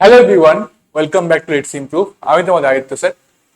Hello everyone welcome back to it's improve আমি তোমাদের Aditya sir.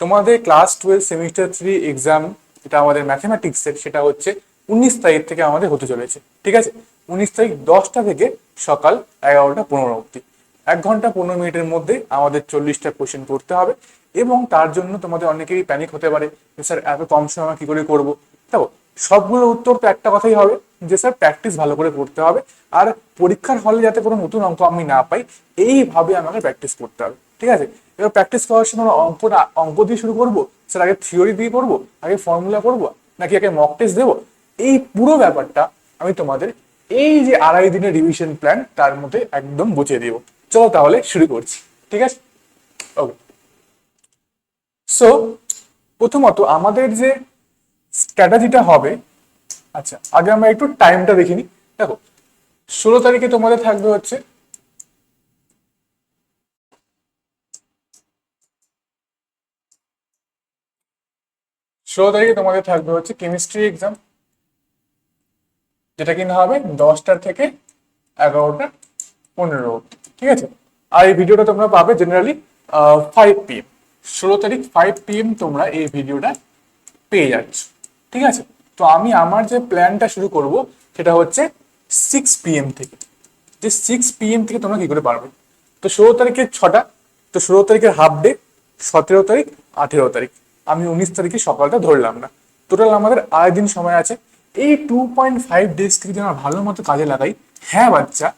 তোমাদের class twelve semester three exam এটা আমাদের ম্যাথমেটিক্সের সেটা হচ্ছে উনিশ তারিখ থেকে আমাদের হতে চলেছে। ঠিক আছে? উনিশ তারিখ দশটা থেকে সকাল এগারোটা পনেরো অবধি। এক ঘণ্টা পনেরো মিনিটের মধ্যে আমাদের চল্লিশটা কোশ্চেন করতে হবে এবং তার জন্য তোমাদের অনেকেরই প্যানিক হতে পারে স্যার, এত কম সময় কি করে করব? দেখো, সবগুলোর উত্তর তো একটা কথাই হবে। যে স্যার প্র্যাকটিস ভালো করে করতে হবে আর পরীক্ষার হলে যাতে কোনো নতুন অঙ্ক আমি না পাই, এইভাবে আমাকে প্র্যাকটিস করতে হবে, ঠিক আছে? এবার প্র্যাকটিস করার সময় আমরা অঙ্কটা অঙ্ক দিয়ে শুরু করব? স্যার আগে থিওরি দিয়ে করব আগে ফর্মুলা করব নাকি আগে মক টেস্ট দেবো? এই পুরো ব্যাপারটা আমি তোমাদের এই যে আড়াই দিনের রিভিশন প্ল্যান তার মধ্যে একদম বুঝিয়ে দিব। চলো তাহলে শুরু করছি, ঠিক আছে? ওকে সো প্রথমত আমাদের যে স্ট্র্যাটাজিটা হবে আচ্ছা আগে আমরা একটু টাইমটা দেখিনি। দেখো, ষোলো তারিখে তোমাদের থাকবে হচ্ছে ষোলো তারিখে তোমাদের থাকবে হচ্ছে কেমিস্ট্রি এক্সাম যেটা কিনা হবে দশটার থেকে এগারোটা পনেরো ঠিক আছে? আর এই ভিডিওটা তোমরা পাবে জেনারেলি ফাইভ পিএম ষোলো তারিখ ফাইভ পিএম তোমরা এই ভিডিওটা পেয়ে যাচ্ছ, ঠিক আছে? তো আমি আমার যে প্ল্যানটা শুরু করব, সেটা হচ্ছে সিক্স পিএম থেকে। যে সিক্স পিএম থেকে তোমরা কি করে পারবে? তো ষোলো তারিখের ছটা, তো ষোলো তারিখের হাফ ডে সতেরো তারিখ, আঠেরো তারিখ। আমি উনিশ তারিখে সকালটা ধরলাম না। টোটাল আমাদের আড়াই দিন সময় আছে। এই টু পয়েন্ট ফাইভ ডেজকে যদি আমরা ভালো মতো কাজে লাগাই হ্যাঁ বাচ্চা,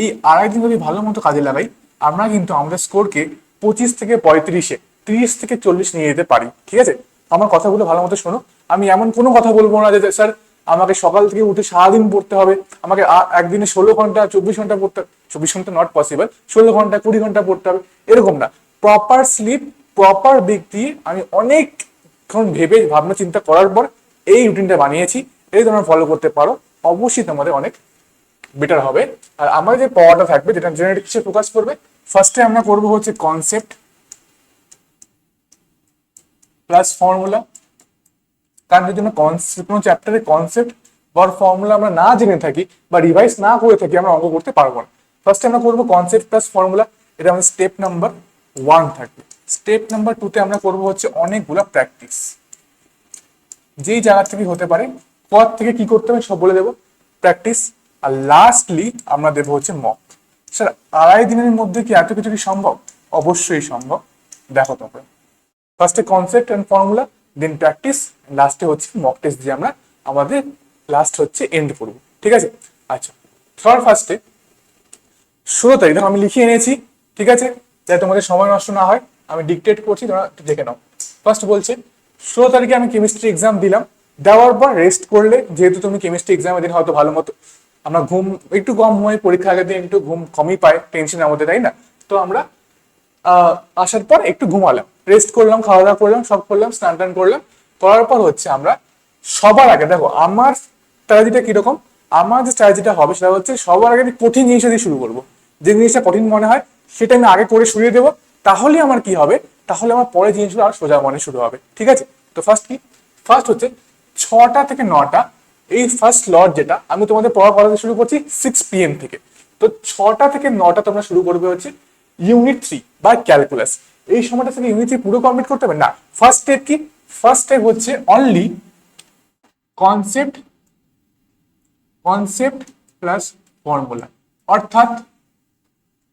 এই আড়াই দিন যদি ভালো মতো কাজে লাগাই, আমরা কিন্তু আমাদের স্কোরকে পঁচিশ থেকে পঁয়ত্রিশে, তিরিশ থেকে চল্লিশ নিয়ে যেতে পারি। ঠিক আছে? আমার কথাগুলো ভালো মতো শোনো। আমি এমন কোনো কথা বলব না যে, স্যার, আমাকে সকাল থেকে উঠে সারাদিন পড়তে হবে। আমাকে একদিনে ষোলো ঘণ্টা, চব্বিশ ঘণ্টা পড়তে, চব্বিশ ঘণ্টা নট পসিবল ষোলো ঘণ্টা, কুড়ি ঘণ্টা পড়তে হবে। এরকম না। প্রপার স্লিপ প্রপার ব্যক্তি আমি অনেকক্ষণ ভেবে ভাবনা চিন্তা করার পর এই রুটিনটা বানিয়েছি। এই তোমরা ফলো করতে পারো। অবশ্যই তোমাদের অনেক বেটার হবে। আর আমার যে পড়াটা থাকবে, যেটা জেনারেটিক্সে ফোকাস করবে ফার্স্টে আমরা করব হচ্ছে কনসেপ্ট প্লাস ফর্মুলা কারণ যদি আমরা কনসেপ্ট কোনো চ্যাপ্টারের কনসেপ্ট বা ফর্মুলা আমরা না জেনে থাকি বা রিভাইজ না করে থাকি আমরা অঙ্ক করতে পারব না। ফার্স্টে আমরা করব কনসেপ্ট প্লাস ফর্মুলা এটা আমাদের স্টেপ নাম্বার ওয়ান থাকবে। স্টেপ নাম্বার টুতে আমরা করব হচ্ছে অনেকগুলো প্র্যাকটিস যেই জায়গা থেকে হতে পারে পর থেকে কি করতে হবে সব বলে দেবো। প্র্যাকটিস আর লাস্টলি আমরা দেবো হচ্ছে মক স্যার আড়াই দিনের মধ্যে কি এত কিছু কি সম্ভব? অবশ্যই সম্ভব। দেখো তারপরে ফার্স্টে concept and formula then practice লাস্টে হচ্ছে মক টেস্ট দিয়ে আমরা আমাদের লাস্ট হচ্ছে এন্ড করব। ঠিক আছে? আচ্ছা সবার ফার্স্টে ষোলো তারিখ, দেখো আমি লিখিয়ে এনেছি, ঠিক আছে? যাতে তোমাদের সময় নষ্ট না হয়, আমি ডিকটেট করছি, তোমরা দেখে নাও। ফার্স্ট বলছে, ষোলো তারিখে আমি কেমিস্ট্রি এক্সাম দিলাম, দেওয়ার পর রেস্ট করলে, যেহেতু তুমি কেমিস্ট্রি এক্সামের দিন হয়তো ভালো মতো, আমরা ঘুম, একটু কম হয় পরীক্ষা আগের দিন একটু ঘুম কমই পাই টেনশন আমাদের, তাই না? তো আমরা আসার পর একটু ঘুমালাম। রেস্ট করলাম খাওয়া দাওয়া করলাম, সব করলাম, স্নান টান করলাম। করার পর হচ্ছে আমরা সবার আগে, দেখো, আমার স্ট্র্যাটেজিটা কীরকম? আমার যে স্ট্র্যাটেজিটা হবে সেটা হচ্ছে সবার আগে আমি কঠিন জিনিসটা দিয়ে শুরু করব। যে জিনিসটা কঠিন মনে হয়, সেটা আমি আগে করে সরিয়ে দেবো। তাহলে আমার কি হবে? তাহলে আমার পরে জিনিসগুলো আর সোজা মনে শুরু হবে। ঠিক আছে? তো ফার্স্ট কি? ফার্স্ট হচ্ছে ছটা থেকে নটা, এই ফার্স্ট লট যেটা, আমি তোমাদের পড়া করাতে শুরু করছি সিক্স পিএম থেকে। তো ছটা থেকে নটা তোমরা শুরু করবে হচ্ছে ইউনিট থ্রি বা ক্যালকুলাস এই সময়টা থেকে ইউনিট থ্রি পুরো কমপ্লিট করতে হবে? না। ফার্স্ট স্টেপ কি? ফার্স্ট স্টেপ হচ্ছে only concept concept plus formula অর্থাৎ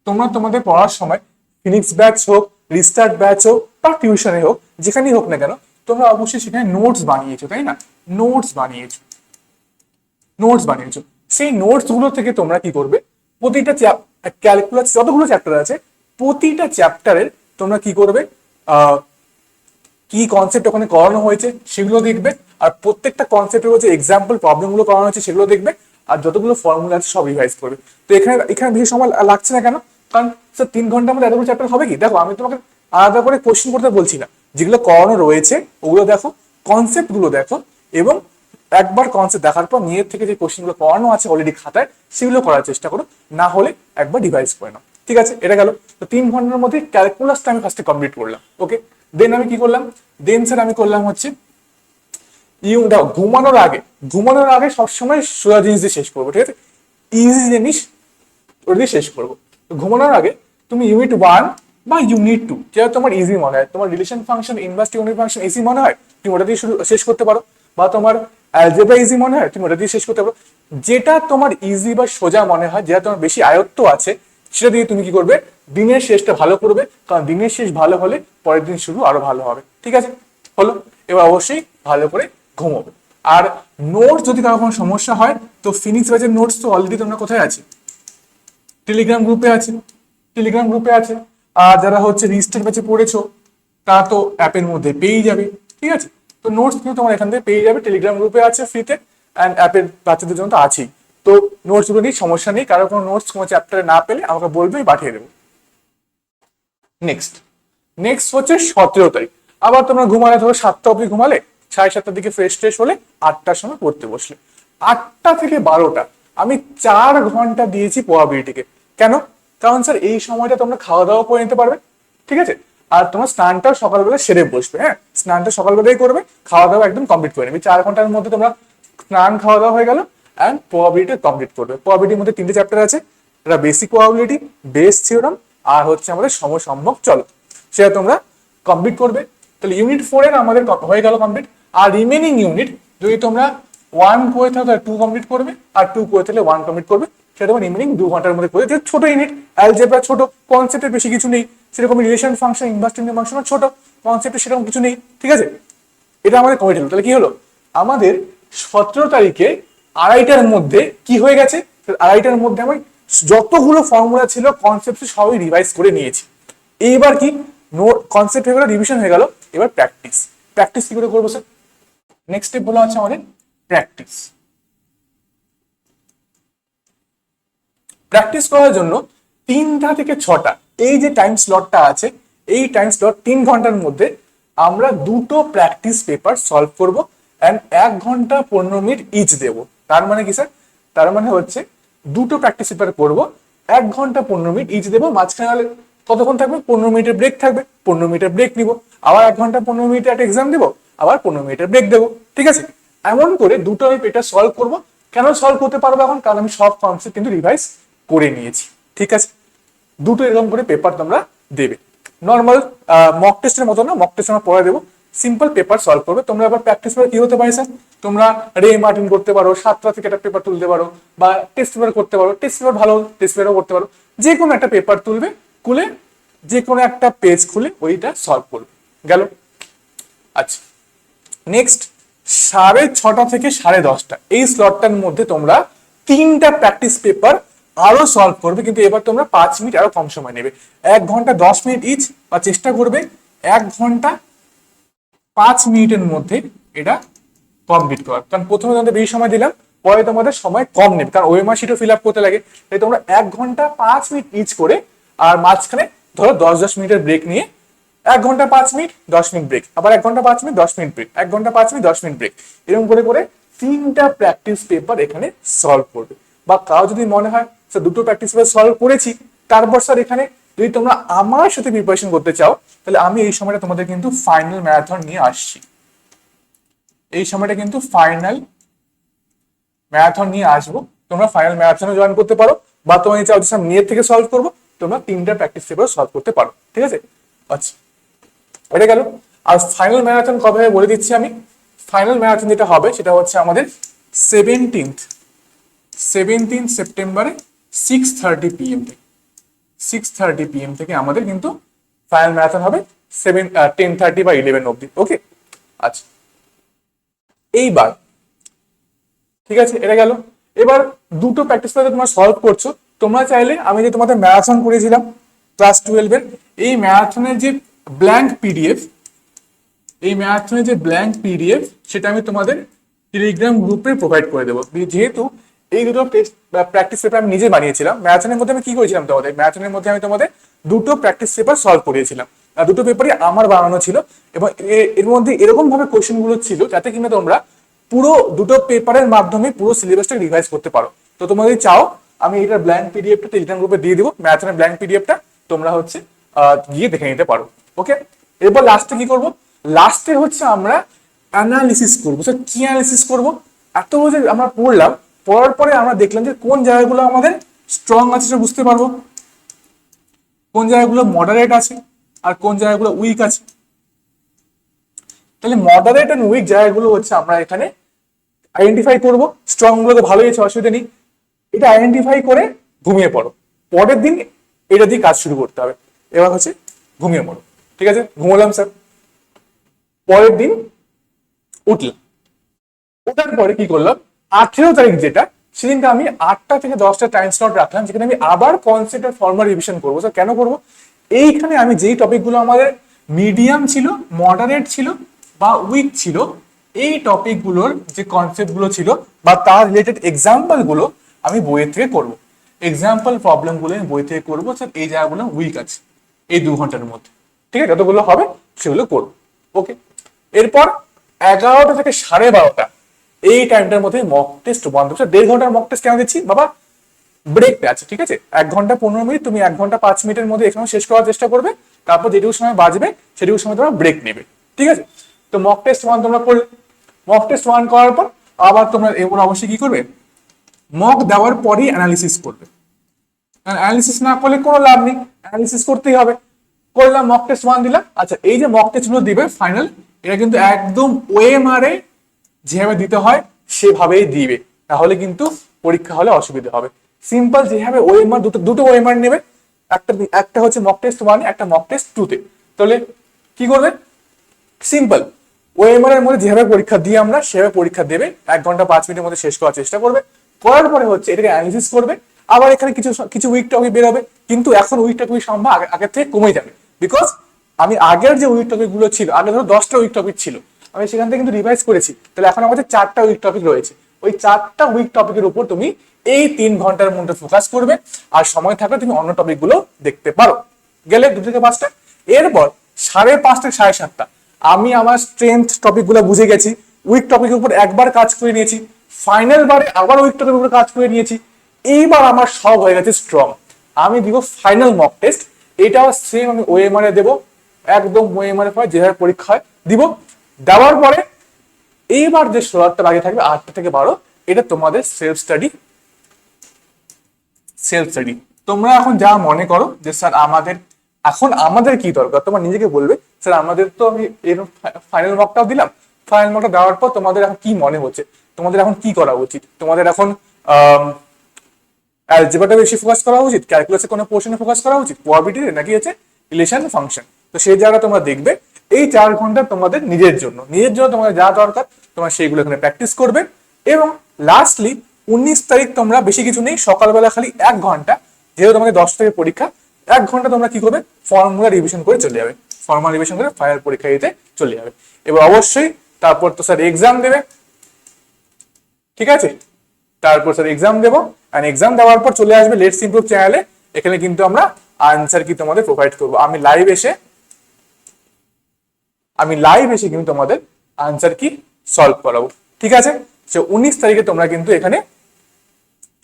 তোমরা তোমাদের পড়ার সময় ফিনিক্স ব্যাচ হোক রিস্টার্ট ব্যাচ হোক বা টিউশনে হোক, যেখানেই হোক না কেন, তোমরা অবশ্যই সেখানে নোটস বানিয়েছো, তাই না? নোটস বানিয়েছো। নোটস বানিয়েছো। সেই নোটসগুলো থেকে তোমরা কি করবে? প্রতিটা ক্যালকুলাস যতগুলো চ্যাপ্টার আছে প্রতিটা চ্যাপ্টারের তোমরা কি করবে? কি কনসেপ্ট ওখানে করানো হয়েছে সেগুলো দেখবে। আর প্রত্যেকটা কনসেপ্টের হচ্ছে এক্সাম্পল প্রবলেমগুলো করানো হয়েছে সেগুলো দেখবে। আর যতগুলো ফর্মুলা আছে সব রিভাইজ করবে। তো এখানে এখানে বেশি সময় লাগছে না কেন? কারণ স্যার তিন ঘণ্টার মধ্যে এতগুলো চ্যাপ্টার হবে কি? দেখো, আমি তোমাকে আলাদা করে কোশ্চেন করতে বলছি না। যেগুলো করানো রয়েছে, ওগুলো দেখো কনসেপ্টগুলো দেখো এবং একবার কনসেপ্ট দেখার পর নিজের থেকে যে কোশ্চেনগুলো করানো আছে অলরেডি খাতায়, সেগুলো করার চেষ্টা করো। না হলে একবার ডিভাইস করে নাও। ঠিক আছে, এটা গেল। তো তিন ঘণ্টার মধ্যে ক্যালকুলাসটা আমি ফার্স্টে কমপ্লিট করলাম ওকে দেন আমি কি করলাম? দেন স্যার আমি করলাম হচ্ছে ইউ দেখো, ঘুমানোর আগে ঘুমানোর আগে সবসময় সোজা জিনিস দিয়ে শেষ করব, ঠিক আছে? ইজি জিনিস, ওটা দিয়ে শেষ করব। ঘুমানোর আগে তুমি ইউনিট ওয়ান বা ইউনিট টু যেটা তোমার ইজি মনে হয়, তোমার relation function inverse unit function easy মনে হয়, তুমি ওটা দিয়ে শুরু, শেষ করতে পারো। বা তোমার অ্যালজেব্রা ইজি মনে হয়, তুমি ওটা দিয়ে শেষ করতে পারো। যেটা তোমার ইজি বা সোজা মনে হয়, যেটা তোমার বেশি আয়ত্ত আছে সেটা দিয়ে তুমি কি করবে? দিনের শেষটা ভালো করবে, কারণ দিনের শেষ ভালো হলে পরের দিন শুরু আরও ভালো হবে। ঠিক আছে? হলো, এবার অবশ্যই ভালো করে ঘুমোবে। আর নোটস যদি কারও কোনো সমস্যা হয়, তো ফিনিক্স ব্যাচের নোটস তো অলরেডি তোমরা কোথায় আছে? টেলিগ্রাম গ্রুপে আছে। টেলিগ্রাম গ্রুপে আছে। আর যারা হচ্ছে রেজিস্টার ব্যাচে পড়েছো তা তো অ্যাপের মধ্যে পেয়েই যাবে। ঠিক আছে? তো নোটস কিন্তু তোমার এখান থেকে পেয়ে যাবে। টেলিগ্রাম গ্রুপে আছে ফ্রিতে অ্যান্ড অ্যাপের বাচ্চাদের জন্য তো আছেই। তো নোটসগুলো নিয়ে সমস্যা নেই, কারও কোনো নোটস কোনো চ্যাপ্টারে না পেলে আমাকে বলবে পাঠিয়ে দেবো। নেক্সট নেক্সট হচ্ছে সতেরো তারিখ। আবার তোমরা ঘুমালে, ধরো সাতটা অবধি ঘুমালে, সাড়ে সাতটার দিকে ফ্রেশ ট্রেশ হলে আটটার সময় পড়তে বসলে। আটটা থেকে বারোটা। আমি চার ঘণ্টা দিয়েছি প্রবাবিলিটিকে কেন? কারণ স্যার এই সময়টা তোমরা খাওয়া দাওয়া করে নিতে পারবে। ঠিক আছে? আর তোমার স্নানটাও সকালবেলা সেরে বসবে হ্যাঁ? স্নানটা সকালবেলায় করবে খাওয়া দাওয়া একদম কমপ্লিট করে নেবে। চার ঘণ্টার মধ্যে তোমরা স্নান খাওয়া দাওয়া হয়ে গেল। অ্যান্ড প্রবাবিলিটি কমপ্লিট করবে। প্রবাবিলিটির মধ্যে তিনটে চ্যাপ্টার আছে এটা বেসিক প্রবাবিলিটি বেস থিওরাম আর হচ্ছে আমাদের সমসম্ভব চলো। সেটা তোমরা কমপ্লিট করবে। তাহলে ইউনিট ফোর এর আমাদের হয়ে গেল কমপ্লিট আর রিমেনিং ইউনিট যদি তোমরা ওয়ান করে থাকো, তাহলে টু কমপ্লিট করবে। আর টু করে থাকলে ওয়ান কমপ্লিট করবে। সেটা তোমার রিমেনিং দু ঘণ্টার মধ্যে করে যেহেতু ছোট ইউনিট অ্যালজেব্রা ছোট কনসেপ্টের বেশি কিছু নেই। সেরকম রিলেশন ফাংশন ইনভার্সিটি ফাংশন ছোট কনসেপ্টে সেরকম কিছু নেই। ঠিক আছে? এটা আমাদের কমিট হলো। তাহলে কি হলো? আমাদের সতেরো তারিখে আড়াইটার মধ্যে কি হয়ে গেছে? আড়াইটার মধ্যে আমি যতগুলো ফর্মুলা ছিল কনসেপ্ট সবই রিভাইজ করে নিয়েছি। এইবার কি? নো কনসেপ্ট হয়ে গেল রিভিশন হয়ে গেল। এবার প্র্যাকটিস প্র্যাকটিস কি করে করব স্যার নেক্সট স্টেপ হলো হচ্ছে আমাদের প্র্যাকটিস প্র্যাকটিস করার জন্য তিনটা থেকে ছটা, এই যে টাইম স্লটটা আছে, এই টাইম স্লট তিন ঘণ্টার মধ্যে আমরা দুটো প্র্যাকটিস পেপার সলভ করব অ্যান্ড এক ঘণ্টা পনেরো মিনিট ইচ দেব। তার মানে কি স্যার? তার মানে হচ্ছে দুটো প্র্যাকটিস পেপার করব। এক ঘণ্টা পনেরো মিনিট ইচ দেবো, মাঝখানে হলে কতক্ষণ থাকবে? পনেরো মিনিটের ব্রেক থাকবে। পনেরো মিনিটের ব্রেক নিব। আবার এক ঘণ্টা পনেরো মিনিটের একটা এক্সাম দেবো, আবার পনেরো মিনিটের ব্রেক দেবো। ঠিক আছে? এমন করে দুটো আমি এটা সলভ করব। কেন সলভ করতে পারব এখন? কারণ আমি সব কনসেপ্ট কিন্তু রিভাইজ করে নিয়েছি। ঠিক আছে? দুটো এরকম করে পেপার তোমরা দেবে। নর্মাল মক টেস্টের মতো না মক টেস্ট আমরা পড়ে দেবো। সিম্পল পেপার সলভ করবে। তোমরা আবার প্র্যাকটিস করে কি হতে পারে স্যার তোমরা রে মার্টিন করতে পারো সাতটা থেকে একটা পেপার তুলতে পারো, বা টেস্ট পেপার করতে পারো। টেস্ট পেপার ভালো টেস্ট পেপারও করতে পারো। যে কোনো একটা পেপার তুলবে, খুলে যে কোনো একটা পেজ খুলে ওইটা সলভ করবে। গেল। আচ্ছা। নেক্সট সাড়ে ছটা থেকে সাড়ে দশটা। এই স্লটটার মধ্যে তোমরা তিনটা প্র্যাকটিস পেপার আরও সলভ করবে, কিন্তু এবার তোমরা পাঁচ মিনিট আরও কম সময় নেবে। এক ঘণ্টা দশ মিনিট ইচ বা চেষ্টা করবে, এক ঘণ্টা পাঁচ মিনিটের মধ্যে এটা কমপ্লিট করার কারণ প্রথমে তোমাদের বেশি সময় দিলাম, পরে তোমাদের সময় কম নেবে। কারণ ওএমআর শিটও ফিল আপ করতে লাগে। তাই তোমরা এক ঘণ্টা পাঁচ মিনিট ইচ করে, আর মাঝখানে ধরো দশ দশ মিনিটের ব্রেক নিয়ে এক ঘণ্টা পাঁচ মিনিট, দশ মিনিট ব্রেক আবার এক ঘণ্টা পাঁচ মিনিট, দশ মিনিট ব্রেক এক ঘণ্টা পাঁচ মিনিট, দশ মিনিট ব্রেক এরকম করে করে তিনটা প্র্যাকটিস পেপার এখানে সলভ করবে। বা কারও যদি মনে হয়, স্যার, দুটো প্র্যাকটিস পেপার সলভ করেছি, তারপর স্যার এখানে যদি তোমরা আমার সাথে প্রিপারেশন করতে চাও, তাহলে আমি এই সময়টা তোমাদের কিন্তু ফাইনাল ম্যারাথন নিয়ে আসছি। এই সময়টা কিন্তু ফাইনাল ম্যারাথন নিয়ে আসব। তোমরা ফাইনাল ম্যারাথনে জয়েন করতে পারো, বা তোমার চাও যে নিয়ে থেকে সলভ করব, তোমরা তিনটা প্র্যাকটিস পেপার সলভ করতে পারো, ঠিক আছে? আচ্ছা এটা গেল। আর ফাইনাল ম্যারাথন কবে হবে বলে দিচ্ছি আমি। ফাইনাল ম্যারাথন যেটা হবে, সেটা হচ্ছে আমাদের সেভেন্টিন্থ সেভেন্টিন সেপ্টেম্বরে সিক্স থার্টি পিএম থেকে সিক্স থার্টি পিএম থেকে আমাদের কিন্তু ফাইনাল ম্যারাথন হবে সেভেন টেন থার্টি বা ইলেভেন অব্দি ওকে আচ্ছা। এইবার, ঠিক আছে, এটা গেল। এবার দুটো প্র্যাকটিস পেপার তোমরা সলভ করছ। তোমরা চাইলে আমি যে তোমাদের ম্যারাথন করেছিলাম ক্লাস টুয়েলভের এই ম্যারাথনের যে ব্ল্যাঙ্ক পিডিএফ এই ম্যারাথনের যে ব্ল্যাঙ্ক পিডিএফ সেটা আমি তোমাদের টেলিগ্রাম গ্রুপে প্রোভাইড করে দেবো। যেহেতু এই দুটো প্র্যাকটিস পেপার আমি নিজে বানিয়েছিলাম। ম্যারাথনের মধ্যে আমি কি করেছিলাম তোমাদের? ম্যারাথনের মধ্যে আমি তোমাদের দুটো প্র্যাকটিস পেপার সলভ করিয়েছিলাম। দুটো পেপারই আমার বানানো ছিল এবং এর মধ্যে এরকম ভাবে কোশ্চেনগুলো ছিল যাতে কিনা তোমরা পুরো দুটো পেপারের মাধ্যমে পুরো সিলেবাসটা রিভাইজ করতে পারো। তো তোমরা যদি চাও, আমি এটা ব্ল্যাঙ্ক পিডিএফটা টেলিগ্রাম গ্রুপে দিয়ে দিব। ম্যাথনের ব্ল্যাঙ্ক পিডিএফটা তোমরা হচ্ছে গিয়ে দেখে নিতে পারো। ওকে এরপর লাস্টে কি করব? লাস্টে হচ্ছে আমরা অ্যানালিসিস করব। কি অ্যানালিসিস করব? এত যে আমরা পড়লাম। পড়ার পরে আমরা দেখলাম যে কোন জায়গাগুলো আমাদের স্ট্রং আছে সেটা বুঝতে পারব। কোন জায়গাগুলো মডারেট আছে আর কোন জায়গাগুলো উইক আছে। তাহলে মডারেট অ্যান্ড উইক জায়গাগুলো হচ্ছে আমরা এখানে আইডেন্টিফাই করব। স্ট্রংগুলো তো ভালোই আছে, অসুবিধা নেই। এটা আইডেন্টিফাই করে ঘুমিয়ে পড়ো। পরের দিন এটা দিয়ে কাজ শুরু করতে হবে। এবার হচ্ছে ঘুমিয়ে পড়ো। ঠিক আছে? ঘুমোলাম স্যার পরের দিন উঠলাম। ওঠার পরে কি করলাম? আঠেরো তারিখ যেটা সেদিনটা আমি আটটা থেকে দশটা টাইম স্লট রাখলাম, যেখানে আমি আবার কনসেপ্ট ফর্মাল রিভিশন করব। কেন করব? এইখানে আমি যেই টপিকগুলো আমাদের মিডিয়াম ছিল মডারেট ছিল বা উইক ছিল, এই টপিকগুলোর যে কনসেপ্টগুলো ছিল বা তার রিলেটেড এক্সাম্পলগুলো আমি বইয়ের থেকে করব। এক্সাম্পল প্রবলেমগুলো আমি বই থেকে করব স্যার এই জায়গাগুলো উইক আছে, এই দু ঘণ্টার মধ্যে। ঠিক আছে? যতগুলো হবে, সেগুলো করব। ওকে এরপর এগারোটা থেকে সাড়ে বারোটা এই টাইমটার মধ্যে মক টেস্ট বন্ধ হচ্ছে দেড় ঘণ্টার মক টেস্ট কেন দিচ্ছি? বাবা ব্রেক আছে ঠিক আছে? এক ঘণ্টা, পনেরো মিনিট, তুমি এক ঘণ্টা, পাঁচ মিনিটের মধ্যে এখানে শেষ করার চেষ্টা করবে। তারপর যেটুকু সময় বাজবে সেটুকু সময় তোমরা ব্রেক নেবে। ঠিক আছে? তো মক টেস্ট ওয়ান তোমরা করলে। মক টেস্ট ওয়ান করার পর আবার তোমরা এবার অবশ্যই কি করবে? মক দেওয়ার পরেই অ্যানালিসিস করবে। অ্যানালিসিস না করলে কোনো লাভ নেই। অ্যানালিসিস করতেই হবে। করলাম মক টেস্ট ওয়ান দিলাম। আচ্ছা এই যে মক টেস্টগুলো দিবে ফাইনাল এটা কিন্তু একদম ওএমআরে যেভাবে দিতে হয়, সেভাবেই দিবে। তাহলে কিন্তু পরীক্ষা হলে অসুবিধা হবে। সিম্পল যেভাবে ওএমআর দুটো দুটো ওএমআর নেবে, একটা একটা হচ্ছে মক টেস্ট ওয়ান একটা মক টেস্ট টুতে তাহলে কি করবে? সিম্পল ওএমআর এর মধ্যে যেভাবে পরীক্ষা দিই আমরা, সেভাবে পরীক্ষা দেবে, এক ঘণ্টা, পাঁচ মিনিটের মধ্যে শেষ করার চেষ্টা করবে। করার পরে হচ্ছে এটাকে অ্যানালিসিস করবে। আবার এখানে কিছু কিছু উইক টপিক বেরোবে কিন্তু এখন উইক টপিক সম্ভব আগের থেকে কমে যাবে। বিকজ আমি আগের যে উইক টপিকগুলো ছিল, আগে ধরো দশটা উইক টপিক ছিল আমি সেখান থেকে কিন্তু রিভাইজ করেছি। তাহলে এখন আমাদের চারটা উইক টপিক রয়েছে। ওই চারটা উইক টপিকের উপর তুমি এই তিন ঘণ্টার মধ্যে ফোকাস করবে। আর সময় থাকলে তুমি অন্য টপিকগুলো দেখতে পারো। গেলে দু থেকে পাঁচটা। এরপর সাড়ে পাঁচটা, সাড়ে সাতটা। আমি আমার স্ট্রেংথ টপিকগুলো বুঝে গেছি। উইক টপিকের উপর একবার কাজ করে নিয়েছি। ফাইনাল বারে আবার উইক টপিকের উপর কাজ করে নিয়েছি। এইবার আমার সব হয়ে গেছে স্ট্রং আমি দিব ফাইনাল মক টেস্ট এটাও সেম আমি ওএমআর এ দেবো। একদম ওএমআর এর যেভাবে পরীক্ষা হয় দিব। দেওয়ার পরে এইবার যে ষোলোটা বাকি থাকবে আটটা থেকে বারো, এটা তোমাদের সেলফ স্টাডি সেলফ স্টাডি তোমরা এখন যা মনে করো যে, স্যার, আমাদের এখন আমাদের কি দরকার? তোমার নিজেকে বলবে, স্যার, আমাদের তো আমি এরকম ফাইনাল মকটাও দিলাম। ফাইনাল মকটা দেওয়ার পর তোমাদের এখন কি মনে হচ্ছে? তোমাদের এখন কি করা উচিত? তোমাদের এখন অ্যালজেব্রাটা বেশি ফোকাস করা উচিত? ক্যালকুলাসে কোনো পোর্শনে ফোকাস করা উচিত? প্রবাবিলিটি নাকি হচ্ছে রিলেশন ফাংশন তো সেই জায়গা তোমরা দেখবে। এই চার ঘণ্টা তোমাদের নিজের জন্য। নিজের জন্য তোমাদের যা দরকার, তোমরা সেইগুলো এখানে প্র্যাকটিস করবে। এবং লাস্টলি উনিশ তারিখ তোমরা বেশি কিছু নেই, সকালবেলা খালি এক ঘণ্টা। যেহেতু তোমাদের দশ থেকে পরীক্ষা, এক ঘণ্টা তোমরা কি করবে? ফর্মুলা রিভিশন করে চলে যাবে। ফর্মুলা রিভিশন করে ফাইনাল পরীক্ষা দিতে চলে যাবে। এবার অবশ্যই তারপর তো স্যার এক্সাম দেবে। ঠিক আছে? তারপর স্যার এক্সাম দেবো। অ্যান্ড এক্সাম দেওয়ার পর চলে আসবে লেটস ইমপ্রুভ চ্যানেলে এখানে কিন্তু আমরা আনসার কি তোমাদের প্রোভাইড করব। আমি লাইভ এসে আমি লাইভ এসে কিন্তু তোমাদের আনসার কি সলভ করাবো। ঠিক আছে? সে উনিশ তারিখে তোমরা কিন্তু এখানে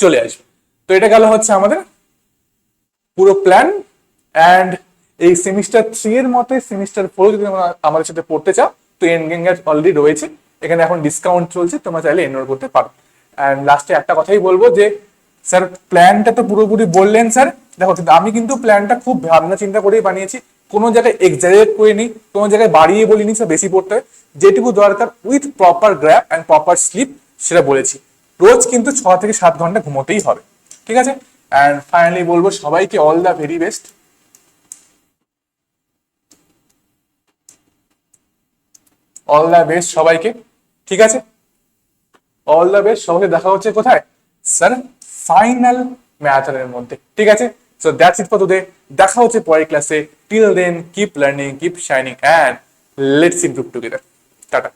চলে আসবে। তো এটা গেল হচ্ছে আমাদের পুরো প্ল্যান অ্যান্ড এই সেমিস্টার থ্রি এর মতে সেমিস্টার ফোর যদি আমাদের সাথে পড়তে চাও, তো এনগেঞ্জার অলরেডি রয়েছে। এখানে এখন ডিসকাউন্ট চলছে, তোমরা চাইলে এনরোল করতে পারো। অ্যান্ড লাস্টে একটা কথাই বলব যে স্যার প্ল্যানটা তো পুরোপুরি বললেন স্যার দেখো, কিন্তু আমি কিন্তু প্ল্যানটা খুব ভাবনা চিন্তা করেই বানিয়েছি। কোনো জায়গায় এক্সাজারেট করে নিই কোনো জায়গায় বাড়িয়ে বলিনি স্যার বেশি পড়তে হবে যেটুকু দরকার with proper grasp and proper sleep সেটা বলেছি। রোজ কিন্তু ছ থেকে সাত ঘণ্টা ঘুমোতেই হবে। ঠিক আছে? অ্যান্ড ফাইনালি বলব, সবাইকে all the very best all the best সবাইকে। ঠিক আছে? অল দ্য বেস্ট সবাইকে দেখা হচ্ছে কোথায়? স্যার ফাইনাল ম্যাথনের মধ্যে। ঠিক আছে? So that's it for today দেখা হচ্ছে পরের ক্লাসে till then keep learning keep shining and let's improve together tata